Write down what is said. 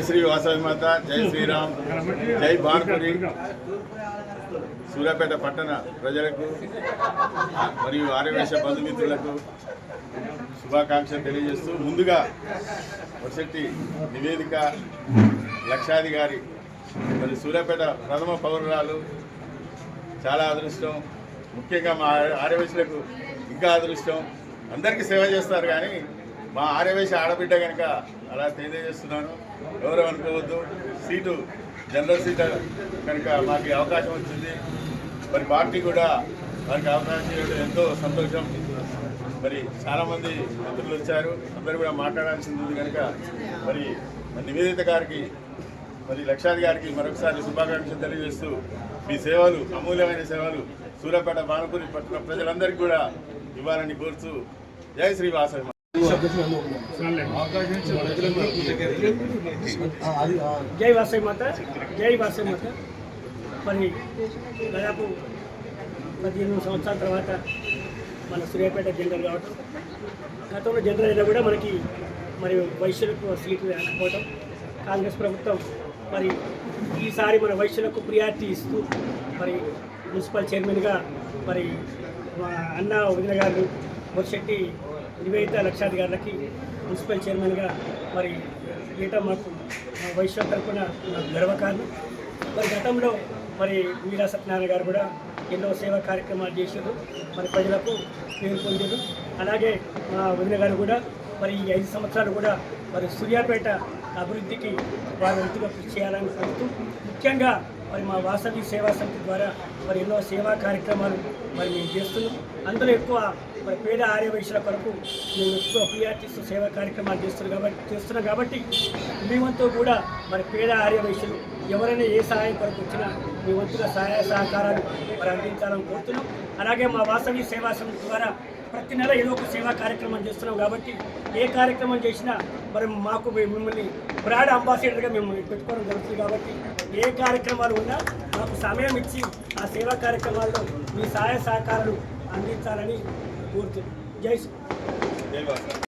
జై శ్రీ వాసవి మాత జై శ్రీరామ్ జై భానుపురి సూర్యాపేట పట్టణ ప్రజలకు మరియు ఆరవేశ బంధుమిత్రులకు శుభాకాంక్షలు తెలియజేస్తూ ముందుగా వసతి నివేదిక లక్షాది గారి మరి సూర్యాపేట ప్రథమ పౌరురాలు. చాలా అదృష్టం. ముఖ్యంగా మా ఆర్యవేశులకు ఇంకా అదృష్టం. అందరికీ సేవ చేస్తారు కానీ మా ఆర్యవేశ ఆడబిడ్డ కనుక అలా తెలియజేస్తున్నాను. ఎవరు అనుకోవద్దు. సీటు జనరల్ సీట్ కనుక మాకు అవకాశం వచ్చింది. మరి పార్టీ కూడా వారికి అవకాశం ఇవ్వడం ఎంతో సంతోషం. మరి చాలామంది మిత్రులు వచ్చారు. అందరూ కూడా మాట్లాడాల్సింది ఉంది కనుక మరి నివేదిత గారికి మరి లక్షాది గారికి మరొకసారి శుభాకాంక్షలు తెలియజేస్తూ మీ సేవలు అమూల్యమైన సేవలు సూర్యాపేట బాణపూరి పట్టణ ప్రజలందరికీ కూడా ఇవ్వాలని కోరుతూ జై శ్రీ జై వాసవి మాత. జై వాసవి మాత. మరి దాదాపు పదిహేను సంవత్సరాల తర్వాత మన సూర్యాపేట జనరల్ కావటం గతంలో జనరల్ అయినా కూడా మనకి మరి వైశ్యులకు సీట్లు రాకపోవటం కాంగ్రెస్ ప్రభుత్వం మరి ఈసారి మన వైశ్యులకు ప్రియారిటీ ఇస్తూ మరి మున్సిపల్ చైర్మన్గా మరి మా అన్న వదిన గారు మురిశెట్టి నివేదిత లక్షాధికారులకి మున్సిపల్ చైర్మన్గా మరి ఏటా మాకు వైశ్వ తరఫున నాకు గర్వకారణం. మరి గతంలో మరి వీరా సత్యనారాయణ గారు కూడా ఎన్నో సేవా కార్యక్రమాలు చేశారు. మరి ప్రజలకు పేరు పొందారు. అలాగే మా వదిన గారు కూడా మరి ఈ ఐదు సంవత్సరాలు కూడా మరి సూర్యాపేట అభివృద్ధికి వారు ఎంతగా కృషి చేయాలని కోరుతూ ముఖ్యంగా మరి మా వాసవి సేవా సమితి ద్వారా మరి ఎన్నో సేవా కార్యక్రమాలు మరి మేము చేస్తున్నాం. అందులో ఎక్కువ మరి పేద ఆర్యవైశ్యుల కొరకు మేము ఎక్కువ ప్రియారిటీస్ సేవా కార్యక్రమాలు చేస్తున్నాం కాబట్టి చేస్తున్నాం కాబట్టి మేమంతా కూడా మరి పేద ఆర్యవైశ్యులు ఎవరైనా ఏ సహాయం కొరకు వచ్చినా మీ వంతుగా సహాయ సహకారాలు మరి అందించాలని కోరుతున్నాం. అలాగే మా వాసవి సేవా సంస్థ ద్వారా ప్రతి నెల ఏదో ఒక సేవా కార్యక్రమం చేస్తున్నాం కాబట్టి ఏ కార్యక్రమం చేసినా మరి మాకు మేము మిమ్మల్ని బ్రాడ్ అంబాసిడర్గా మేము పెట్టుకోవడం జరుగుతుంది కాబట్టి ఏ కార్యక్రమాలు ఉన్నా మాకు సమయం ఇచ్చి ఆ సేవా కార్యక్రమాల్లో మీ సహాయ సహకారాలు అందించాలని కోరుతున్నాం. జై శ్రీ